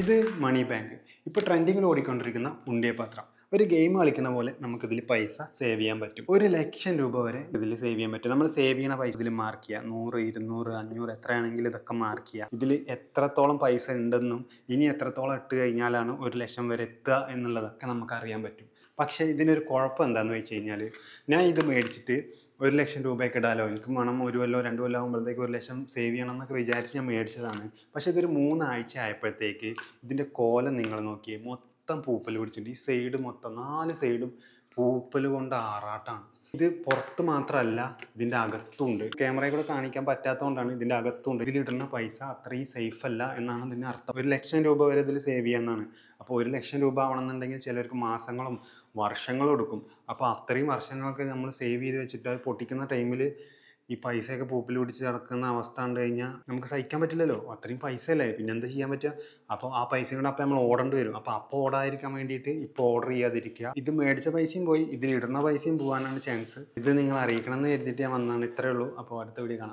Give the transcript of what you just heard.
ഇത് മണി ബാങ്ക് ഇപ്പോൾ ട്രെൻഡിങ്ങിൽ ഓടിക്കൊണ്ടിരിക്കുന്ന ഉണ്ടിയപാത്രം ഒരു ഗെയിം കളിക്കുന്ന പോലെ നമുക്കിതിൽ പൈസ സേവ് ചെയ്യാൻ പറ്റും. ഒരു ലക്ഷം രൂപ വരെ ഇതിൽ സേവ് ചെയ്യാൻ പറ്റും. നമ്മൾ സേവ് ചെയ്യണ പൈസ ഇതിൽ മാർക്ക് ചെയ്യുക നൂറ് ഇരുന്നൂറ് അഞ്ഞൂറ് എത്രയാണെങ്കിലും ഇതൊക്കെ മാർക്ക് ചെയ്യുക ഇതിൽ എത്രത്തോളം പൈസ ഉണ്ടെന്നും ഇനി എത്രത്തോളം ഇട്ട് കഴിഞ്ഞാലാണ് ഒരു ലക്ഷം വരെ എത്തുക എന്നുള്ളതൊക്കെ നമുക്ക് അറിയാൻ പറ്റും. പക്ഷേ ഇതിനൊരു കുഴപ്പം എന്താണെന്ന് വെച്ച് കഴിഞ്ഞാൽ ഞാൻ ഇത് മേടിച്ചിട്ട് ഒരു ലക്ഷം രൂപയൊക്കെ ഇടാലോ? എനിക്ക് വേണം ഒരു കൊല്ലോ രണ്ട് കൊല്ലം ആകുമ്പോഴത്തേക്ക് ഒരു ലക്ഷം സേവ് ചെയ്യണം എന്നൊക്കെ വിചാരിച്ച് ഞാൻ മേടിച്ചതാണ്. പക്ഷേ ഇതൊരു മൂന്നാഴ്ച ആയപ്പോഴത്തേക്ക് ഇതിന്റെ കോലം നിങ്ങൾ നോക്കിയേ മൊത്തം പൂപ്പൽ പിടിച്ചിട്ടുണ്ട്. ഈ സൈഡ് മൊത്തം നാല് സൈഡും പൂപ്പൽ കൊണ്ട് ആറാട്ടാണ്. ഇത് പുറത്ത് മാത്രമല്ല ഇതിന്റെ അകത്തുണ്ട്. ക്യാമറയിൽ കൂടെ കാണിക്കാൻ പറ്റാത്തതുകൊണ്ടാണ് ഇതിന്റെ അകത്തുണ്ട്. ഇതിലിടുന്ന പൈസ അത്രയും സേഫ് അല്ല എന്നാണ് ഇതിന്റെ അർത്ഥം. ഒരു ലക്ഷം രൂപ വരെ ഇതിൽ സേവ് ചെയ്യാമെന്നാണ് അപ്പോൾ ഒരു ലക്ഷം രൂപ ആവണമെന്നുണ്ടെങ്കിൽ ചിലർക്ക് മാസങ്ങളും വർഷങ്ങളും എടുക്കും. അപ്പോൾ അത്രയും വർഷങ്ങളൊക്കെ നമ്മൾ സേവ് ചെയ്ത് വെച്ചിട്ട് അത് പൊട്ടിക്കുന്ന ടൈമിൽ ഈ പൈസയൊക്കെ പൂപ്പിൽ പിടിച്ച് നടക്കുന്ന അവസ്ഥ കണ്ടു കഴിഞ്ഞാൽ നമുക്ക് സഹിക്കാൻ പറ്റില്ലല്ലോ. അത്രയും പൈസ അല്ലേ പിന്നെ എന്താ ചെയ്യാൻ പറ്റുക? അപ്പോൾ ആ പൈസ കൊണ്ട് അപ്പോൾ നമ്മൾ ഓടേണ്ടി വരും. അപ്പോൾ അപ്പോൾ ഓടാതിരിക്കാൻ വേണ്ടിയിട്ട് ഇപ്പോൾ ഓർഡർ ചെയ്യാതിരിക്കുക. ഇത് മേടിച്ച പൈസയും പോയി. ഇതിൽ ഇടുന്ന പൈസയും പോകാനാണ് ചാൻസ് ഇത് നിങ്ങൾ അറിയിക്കണം എന്ന് കരുതിയിട്ട് ഞാൻ വന്നതാണ്. ഇത്രയേ ഉള്ളൂ. അപ്പോൾ അടുത്ത വീഡിയോ കാണാം.